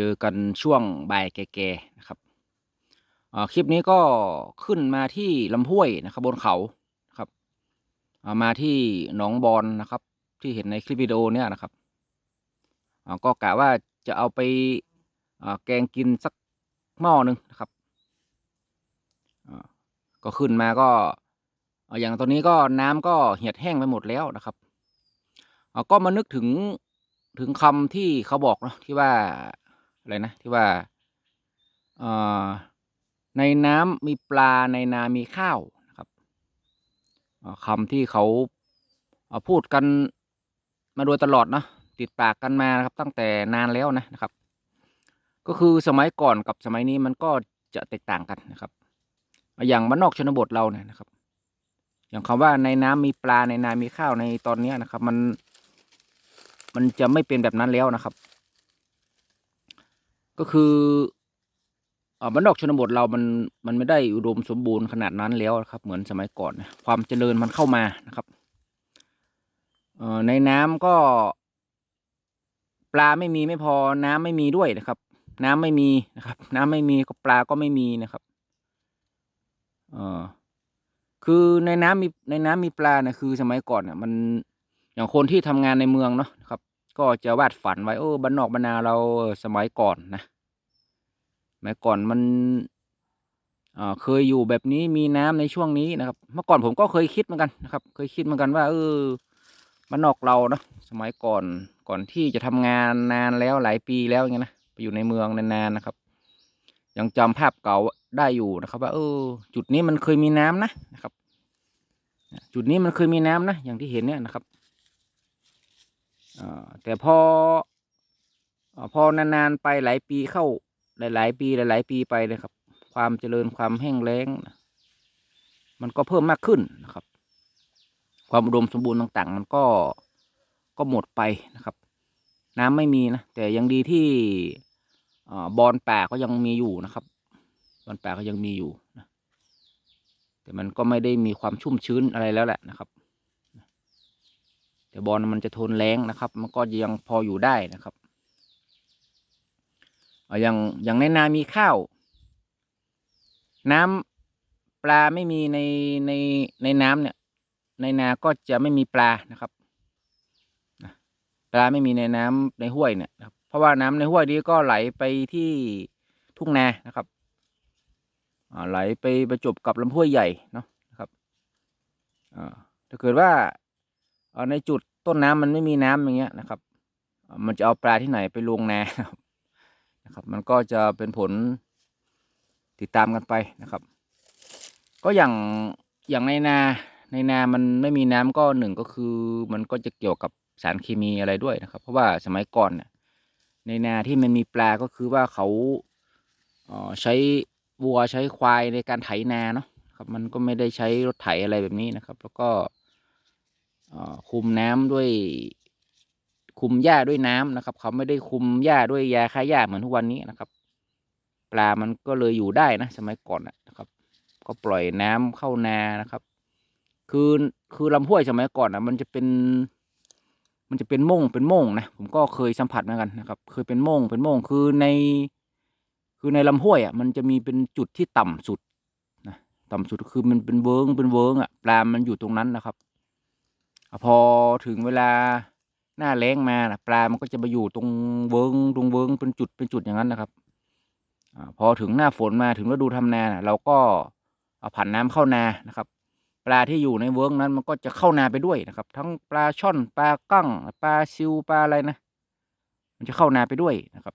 เจอกันช่วงบ่ายแก่ๆนะครับอ่าคลิปนี้ก็ขึ้นมาที่ลำห้วยนะครับบนเขาครับมาที่หนองบอนนะครับ ที่เห็นในคลิปวิดีโอเนี่ยนะครับอ่าก็กะว่าจะเอาไปอ่าแกงกินสักหม้อหนึ่งนะครับอ่าก็ขึ้นมาก็อ่าอย่างตอนนี้ก็น้ำก็เหี่ยดแห้งไปหมดแล้วนะครับอ่าก็มานึกถึงถึงคำที่เขาบอกเนาะที่ว่า อะไรนะที่ว่าอในน้ำมีปลาในนามีข้าวนะครับอ่าคำที่เขาอ่าพูดกันมาโดยตลอดเนาะติดปากกันมานะครับ ตั้งแต่นานแล้วนะนะครับ ก็คือสมัยก่อนกับสมัยนี้มันก็จะแตกต่างกันนะครับ อย่างบ้านนอกชนบทเราเนี่ยนะครับ อย่างคำว่าในน้ำมีปลาในนามีข้าวในตอนเนี้นะครับ มันมันจะไม่เป็นแบบนั้นแล้วนะครับ ก็คืออ่าบ้านนอกชนบทเรามันมันไม่ได้อุดมสมบูรณ์ขนาดนั้นแล้วครับ เหมือนสมัยก่อนนะความเจริญมันเข้ามานะครับเอ่อในน้ำก็ ปลาไม่มีไม่พอน้ำไม่มีด้วยนะครับ น้ำไม่มีนะครับ น้ำไม่มีก็ปลาก็ไม่มีนะครับเออคือในน้ำมีในน้ำมีปลาเนี่ยคือสมัยก่อนเนี่ยมันอย่างคนที่ทำงานในเมืองเนาะครับ ก็จะวาดฝันไว้โอ้บ้านนอกบ้านนาเราสมัยก่อนนะสมัยก่อนมันเคยอยู่แบบนี้มีน้ำในช่วงนี้นะครับ เมื่อก่อนผมก็เคยคิดเหมือนกันนะครับ เคยคิดเหมือนกันว่า เออบ้านนอกเราเนาะสมัยก่อนก่อนที่จะทำงานนานแล้วหลายปีแล้วอย่างเงี้ยนะไปอยู่ในเมืองนานๆนะครับ ยังจำภาพเก่าได้อยู่นะครับว่าเออ จุดนี้มันเคยมีน้ำนะนะครับ จุดนี้มันเคยมีน้ำนะอย่างที่เห็นเนี่ยนะครับ แต่พอพอนานๆไปหลายปีเข้าหลายๆ ปีหลาย ๆ ปีไปนะครับ ความเจริญความแห้งแล้งมันก็เพิ่มมากขึ้นนะครับ ความอุดมสมบูรณ์ต่างๆ มันก็ก็หมดไปนะครับ น้ำไม่มีนะ แต่ยังดีที่บอนป่าก็ยังมีอยู่นะครับ บอนป่าก็ยังมีอยู่นะแต่มันก็ไม่ได้มีความชุ่มชื้นอะไรแล้วแหละนะครับ แต่บอนมันจะทนแรงนะครับ มันก็ยังพออยู่ได้นะครับอย่างอย่างในนามีข้าว น้ำปลาไม่มีในในในน้ำเนี่ย ในนาก็จะไม่มีปลานะครับปลาไม่มีในน้ำในห้วยเนี่ยครับเพราะว่าน้ำในห้วยนี้ก็ไหลไปที่ทุ่งนานะครับไหลไปประจบกับลำห้วยใหญ่เนาะนะครับอ่าถ้าเกิดว่าในจุด ต้นน้ำมันไม่มีน้ำอย่างเงี้ยนะครับ มันจะเอาปลาที่ไหนไปลงนานะครับ มันก็จะเป็นผลติดตามกันไปนะครับ ก็อย่างอย่างในนาในนามันไม่มีน้ำก็หนึ่งก็คือ มันก็จะเกี่ยวกับสารเคมีอะไรด้วยนะครับ เพราะว่าสมัยก่อนเนี่ยในนาที่มันมีปลาก็คือว่าเขาเใช้วัวใช้ควายในการไถนาเนาะครับมันก็ไม่ได้ใช้รถไถอะไรแบบนี้นะครับ แล้วก็ คุมน้ำด้วยคุมหญ้าด้วยน้ำนะครับ เขาไม่ได้คุมหญ้าด้วยยาฆ่าหญ้าเหมือนทุกวันนี้นะครับ ปลามันก็เลยอยู่ได้นะสมัยก่อนนะครับ ก็ปล่อยน้ำเข้านานะครับ คือคือลำห้วยสมัยก่อนอะมันจะเป็น มันจะเป็นโม่งเป็นโม่งนะผมก็เคยสัมผัสเหมือนกันนะครับ เคยเป็นโม่งเป็นโม่งคือใน คือในลำห้วยอะ มันจะมีเป็นจุดที่ต่ำสุดนะต่ำสุดคือมันเป็นเวิงเป็นเวิงอะปลามันอยู่ตรงนั้นนะครับ พอถึงเวลาหน้าแล้งมานะปลามันก็จะมาอยู่ตรงเวิงตรงเวิงเป็นจุดเป็นจุดอย่างนั้นนะครับอพอถึงหน้าฝนมาถึงฤดูทำนานะเราก็เอาผ่านน้ำเข้านานะครับ ปลาที่อยู่ในเวิร์กนั้นมันก็จะเข้านาไปด้วยนะครับ ทั้งปลาช่อนปลากั้งปลาซิวปลาอะไรนะ มันจะเข้านาไปด้วยนะครับ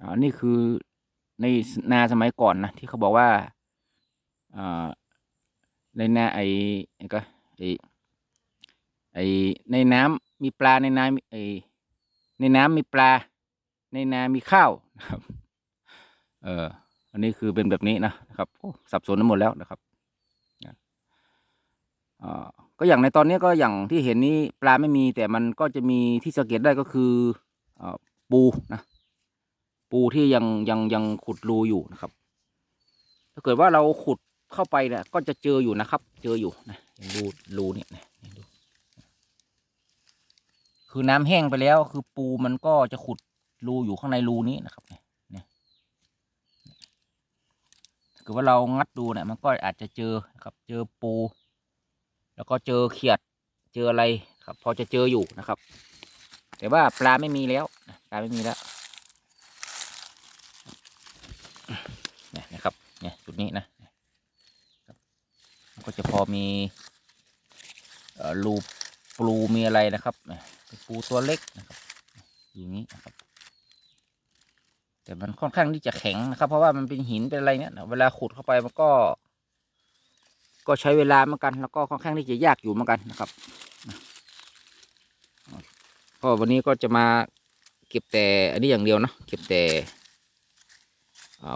อ่านี่คือในนาสมัยก่อนนะที่เขาบอกว่าอ่าในนาไอ้ก็ไอ ไอในน้ำมีปลาในนาไอในน้ำมีปลา ในนามีข้าวนะครับ เอออันนี้คือเป็นแบบนี้นะครับโอ้สับสนไปหมดแล้วนะครับอก็อย่างในตอนนี้ก็อย่างที่เห็นนี้ปลาไม่มีแต่มันก็จะมีที่สังเกตได้ก็คืออปูนะปูที่ยังยังยังขุดรูอยู่นะครับ ถ้าเกิดว่าเราขุดเข้าไปเนี่ยก็จะเจออยู่นะครับ เจออยู่นะรูรูเนี่ยนะ คือน้ำแห้งไปแล้ว คือปูมันก็จะขุดรูอยู่ข้างในรูนี้นะครับเนี่ยเนี่ยถ้าเกิดว่าเรางัดดูเนี่ยมันก็อาจจะเจอนะครับ เจอปู แล้วก็เจอเขียด เจออะไรครับ พอจะเจออยู่นะครับ แต่ว่าปลาไม่มีแล้วปลาไม่มีแล้วเนี่ยนะครับเนี่ยจุดนี้นะมันก็จะพอมีเอ่อรูปลูมีอะไรนะครับเนี่ย ปูตัวเล็กนะครับ อย่างนี้นะครับ แต่มันค่อนข้างที่จะแข็งนะครับ เพราะว่ามันเป็นหินเป็นอะไรเนี่ยเวลาขุดเข้าไปมันก็ ก็ใช้เวลาเหมือนกัน แล้วก็ค่อนข้างที่จะยากอยู่เหมือนกันนะครับก็วันนี้ก็จะมาเก็บแต่อันนี้อย่างเดียวเนาะเก็บแต่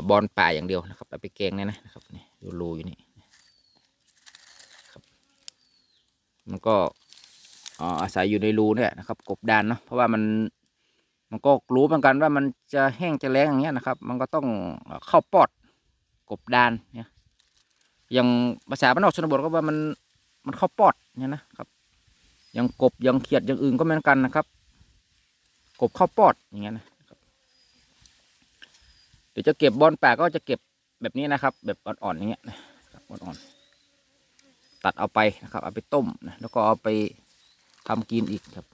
บอลป่าอย่างเดียวนะครับเอาไปแกงเนี่ยนะนะครับนี่ดูรูอยู่นี่ครับ มันก็ อาอาศัยอยู่ในรูเนี่ยนะครับ กบดานเนาะเพราะว่ามันมันก็รู้เหมือนกันว่ามันจะแห้งจะแล้งอย่างเงี้ยนะครับ มันก็ต้องเข้าปอดกบดานเนี่ยอย่างภาษาบ้านนอกชนบทก็ว่ามันมันเข้าปอดเนี่ยนะครับอย่างกบอย่างเขียดอย่างอื่นก็เหมือนกันนะครับ กบเข้าปอดอย่างเงี้ยนะเดี๋ยวจะเก็บบอลป่าก็จะเก็บแบบนี้นะครับ แบบอ่อนๆอย่างเงี้ยนะอ่อนๆตัดเอาไปนะครับ เอาไปต้มนะแล้วก็เอาไป ทำกินอีกครับ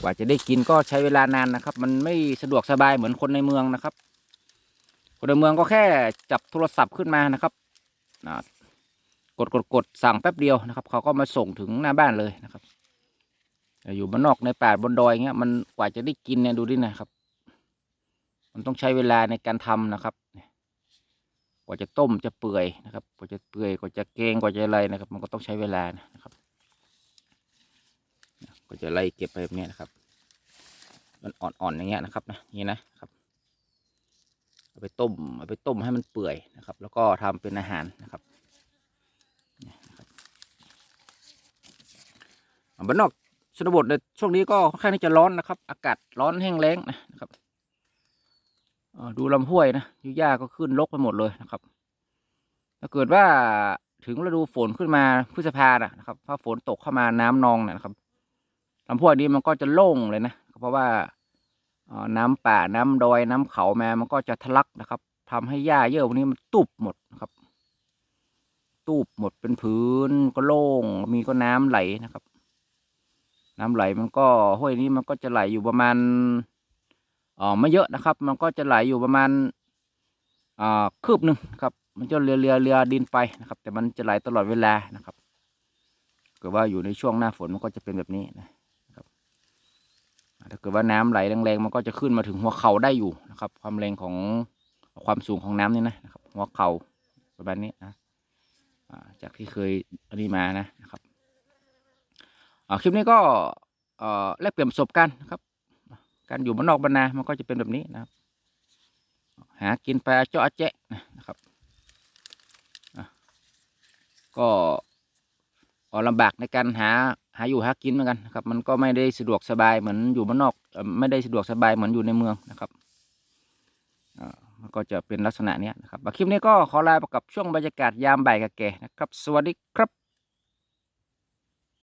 กว่าจะได้กินก็ใช้เวลานานนะครับ มันไม่สะดวกสบายเหมือนคนในเมืองนะครับ คนในเมืองก็แค่จับโทรศัพท์ขึ้นมานะครับกดกดกดสั่งแป๊บเดียวนะครับ เขาก็มาส่งถึงหน้าบ้านเลยนะครับแต่อยู่บ้านนอกในป่าบนดอยเงี้ยมันกว่าจะได้กินเนี่ยดูดินะครับ มันต้องใช้เวลาในการทำนะครับ กว่าจะต้มจะเปื่อยนะครับ กว่าจะเปื่อยกว่าจะแกงกว่าจะอะไรนะครับ มันก็ต้องใช้เวลานะครับ ก็จะไล่เก็บไปแบบนี้นะครับ มันอ่อนๆอย่างเงี้ยนะครับนะนี่นะครับเอาไปต้มเอาไปต้มให้มันเปื่อยนะครับ แล้วก็ทำเป็นอาหารนะครับเนี่ยนะครับอ่าบ้านนอกชนบทในช่วงนี้ก็ค่อนข้างที่จะร้อนนะครับ อากาศร้อนแห้งแล้งนะครับดูลำห้วยนะยุหญ้าก็ขึ้นรกไปหมดเลยนะครับ ถ้าเกิดว่าถึงฤดูฝนขึ้นมาพฤษภานะนะครับ ถ้าฝนตกเข้ามาน้ำนองเนยนะครับ ลำห้วยนี้มันก็จะโล่งเลยนะ เพราะว่าน้ำป่าน้ำดอยน้ำเขาแมามันก็จะทะลักนะครับทำให้หญ้าเยอะพวกนี้มันตุบหมดนะครับ ตูบหมดเป็นพื้นก็โล่ง มีก็น้ำไหลนะครับ น้ำไหลมันก็ห้วยนี้มันก็จะไหลอยู่ประมาณเออไม่เยอะนะครับ มันก็จะไหลอยู่ประมาณอ่าคืบหนึ่งครับ มันจะเรือเรือเรือดินไปนะครับ แต่มันจะไหลตลอดเวลานะครับเกิดว่าอยู่ในช่วงหน้าฝนมันก็จะเป็นแบบนี้นะ ถ้าเกิดว่าน้ำไหลแรงๆมันก็จะขึ้นมาถึงหัวเข่าได้อยู่นะครับ ความแรงของความสูงของน้ำนี่นะนะครับ หัวเข่าประมาณนี้นะจากที่เคยอันนี้มานะนะครับคลิปนี้ก็เอ่อแลกเปลี่ยนประสบการณ์นะครับ การอยู่บ้านนอกบ้านนามันก็จะเป็นแบบนี้นะครับ หากินไปเจาะแจ๊ะนะครับก็ก็ลำบากในการหา หาอยู่หากินเหมือนกันนะครับ มันก็ไม่ได้สะดวกสบายเหมือนอยู่บ้านนอก ไม่ได้สะดวกสบายเหมือนอยู่ในเมืองนะครับอ่ามันก็จะเป็นลักษณะนี้นะครับคลิปนี้ก็ขอลาไปกับช่วงบรรยากาศยามบ่ายกับแก่นะครับ สวัสดีครับ